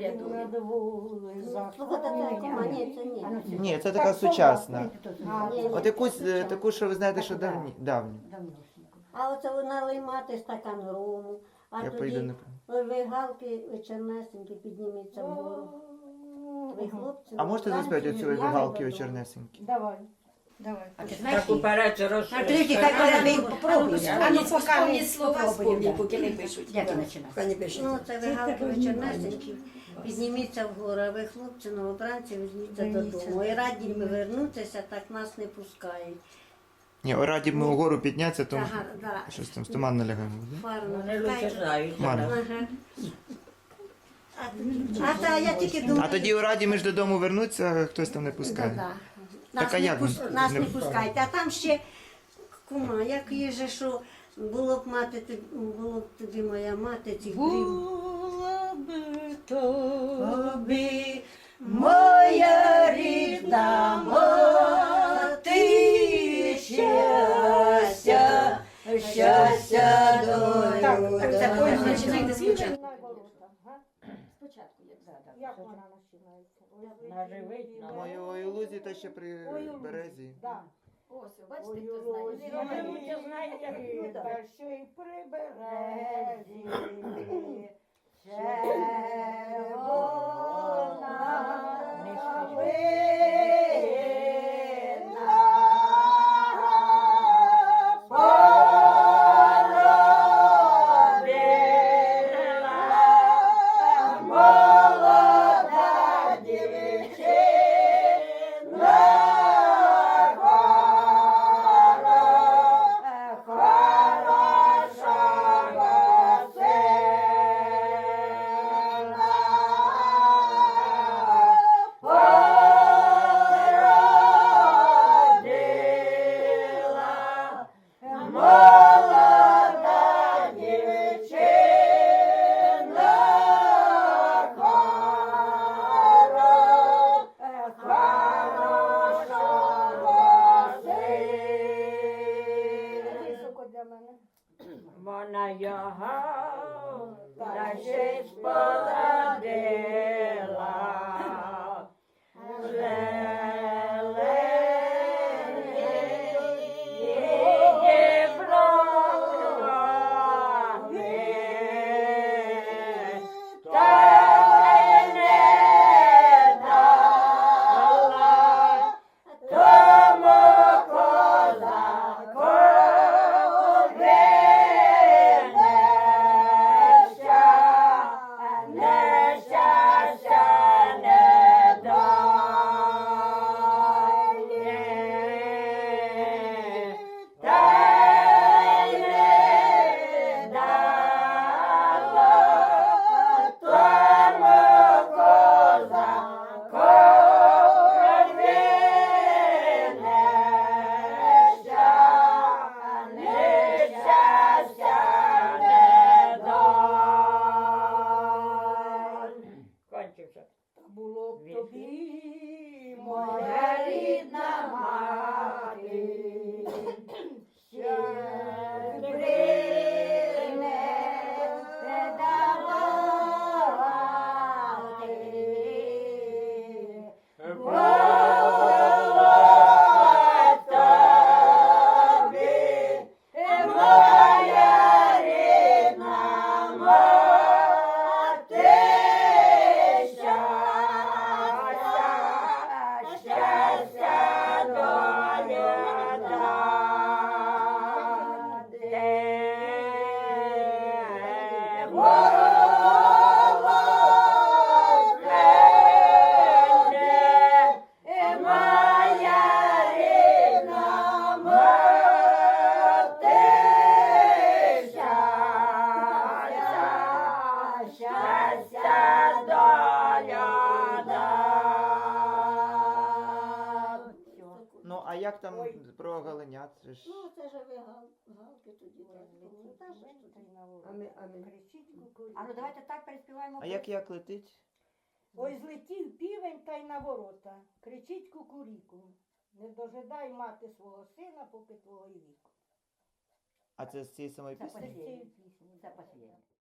над вулицею Слухайте, це ні, це ні. А ну, це- Ні, це така сучасна. А, От якусь е, таку, що ви знаєте, що давні. давні. А оце ви налиймати стакан рому, а Я прийду тоді не ви ви галки, ви чернесенькі, підніміться вгору. Ви хлопці. А можете заспівати оцю від'їжджали галки додому. очернесенькі? Давай. Давай. А? Так уперед роз... Подожди, хай перебий, попробуй. А ну поки вспомні не слова, попробуємо, поки не пишуть. Як ти починаєш? Хай не пишіть. Ну, це ви галки, ви чернесенькі. Підніміться вгору, а ви хлопці новобранці візьміться додому. І раді ми вернутися, так нас не пускають. Ні, раді ми угору піднятися, то Ага, да. щось там з туман налягаємо. Фарно. Вони лучше знають. Ага. А, а та я тільки думаю. А тоді у раді ми ж додому вернуться, хтось там не Да, пускає. Да. Так, Нас, а не, як пус... ви- нас не- не пускають. А там ще кума, як є же, що було б мати тобі- було б тобі моя мати брів. Була би тобі моя рідна мати, щастя, щастя. Так, так, дай. потім починайте га? Спочатку, як вона починається? Ой, Наживить На Ой, ой, лузі та ще при Ой, у березі. Да. Ось, бачите, Ой, хто знає. Знає. ви лучше знаєте, як Ну, та ще й при березі. Червона та ще й тобі, Glória! Ви гал- галки тоді. так, ну, та ж ж тоді. Амі, амі. А ну давайте так переспіваємо. А як як летить? Ой, злетів півень та й на ворота. Кричить кукуріку. Не дожидай мати свого сина, поки твого й віку. А це з цієї самої Це пісні? послідня. Це послідня.